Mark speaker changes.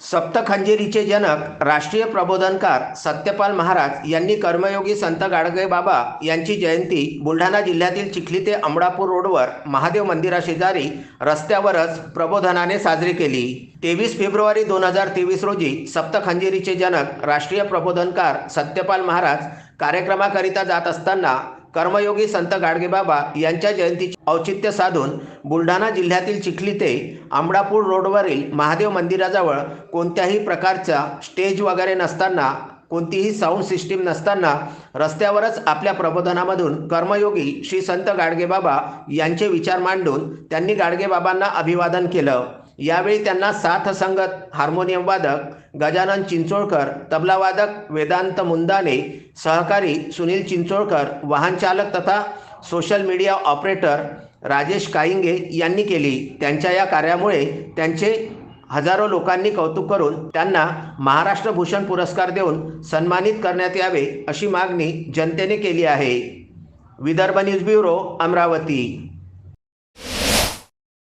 Speaker 1: सप्तखंजेरीचे जनक राष्ट्रीय प्रबोधनकार सत्यपाल महाराज यांनी कर्मयोगी संत गाडगे बाबा यांची जयंती बुलढाणा जिल्ह्यातील चिखली ते अमडापूर रोडवर महादेव मंदिराशेजारी रस्त्यावरच प्रबोधनाने साजरी केली. तेवीस फेब्रुवारी दोन हजार तेवीस रोजी सप्तखंजेरीचे जनक राष्ट्रीय प्रबोधनकार सत्यपाल महाराज कार्यक्रमाकरिता जात असताना कर्मयोगी संत गाडगेबाबा यांच्या जयंतीचे औचित्य साधून बुलढाणा जिल्ह्यातील चिखली ते आंबडापूर रोडवरील महादेव मंदिराजवळ कोणत्याही प्रकारचा स्टेज वगैरे नसताना कोणतीही साऊंड सिस्टीम नसताना रस्त्यावरच आपल्या प्रबोधनामधून कर्मयोगी श्री संत गाडगेबाबा यांचे विचार मांडून त्यांनी गाडगेबाबांना अभिवादन केलं. यावेळी त्यांना साथ संगत हार्मोनियम वादक गजानन चिंचोळकर तबलावादक वेदांत मुंदाने सहकारी सुनील चिंचोळकर वाहनचालक तथा social media operator Rajesh Kainge यांनी केली. त्यांच्या या कार्यामुळे त्यांचे हजारो लोकांनी कौतुक करून त्यांना महाराष्ट्र भूषण पुरस्कार देऊन सन्मानित करण्यात यावे अशी मागणी जनतेने केली आहे. Vidarbha news bureau Amravati.